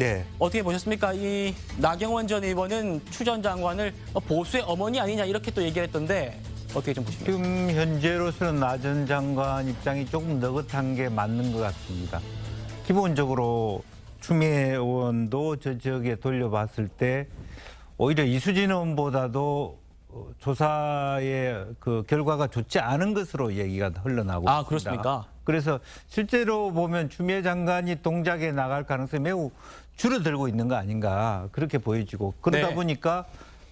네. 어떻게 보셨습니까? 이 나경원 전 의원은 추 전 장관을 보수의 어머니 아니냐 이렇게 또 얘기를 했던데 어떻게 좀 보십니까? 지금 현재로서는 나 전 장관 입장이 조금 느긋한 게 맞는 것 같습니다. 기본적으로 추미애 의원도 저 지역에 돌려봤을 때 오히려 이수진 의원보다도 어, 조사의 그 결과가 좋지 않은 것으로 얘기가 흘러나오고 아, 있습니다. 그렇습니까? 그래서 실제로 보면 추미애 장관이 동작에 나갈 가능성이 매우 줄어들고 있는 거 아닌가 그렇게 보여지고 그러다 네. 보니까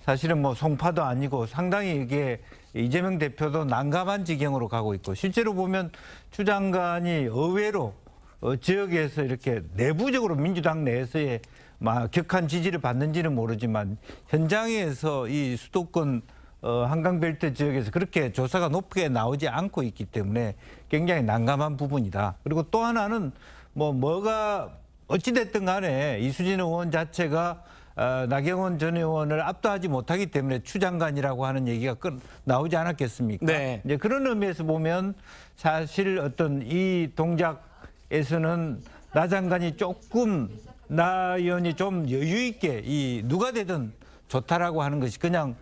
사실은 뭐 송파도 아니고 상당히 이게 이재명 대표도 난감한 지경으로 가고 있고 실제로 보면 추 장관이 의외로 어, 지역에서 이렇게 내부적으로 민주당 내에서의 막 격한 지지를 받는지는 모르지만 현장에서 이 수도권 어, 한강벨트 지역에서 그렇게 조사가 높게 나오지 않고 있기 때문에 굉장히 난감한 부분이다. 그리고 또 하나는 뭐 뭐가 어찌됐든 간에 이수진 의원 자체가 어, 나경원 전 의원을 압도하지 못하기 때문에 추 장관이라고 하는 얘기가 끝 나오지 않았겠습니까? 네. 이제 그런 의미에서 보면 사실 어떤 이 동작 에서는 나 장관이 조금 나 의원이 좀 여유 있게 이 누가 되든 좋다라고 하는 것이 그냥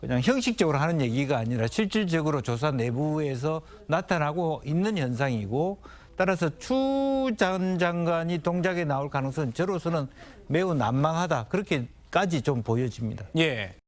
그냥 형식적으로 하는 얘기가 아니라 실질적으로 조사 내부에서 나타나고 있는 현상이고 따라서 추 전 장관이 동작에 나올 가능성은 저로서는 매우 난망하다 그렇게까지 좀 보여집니다. 예.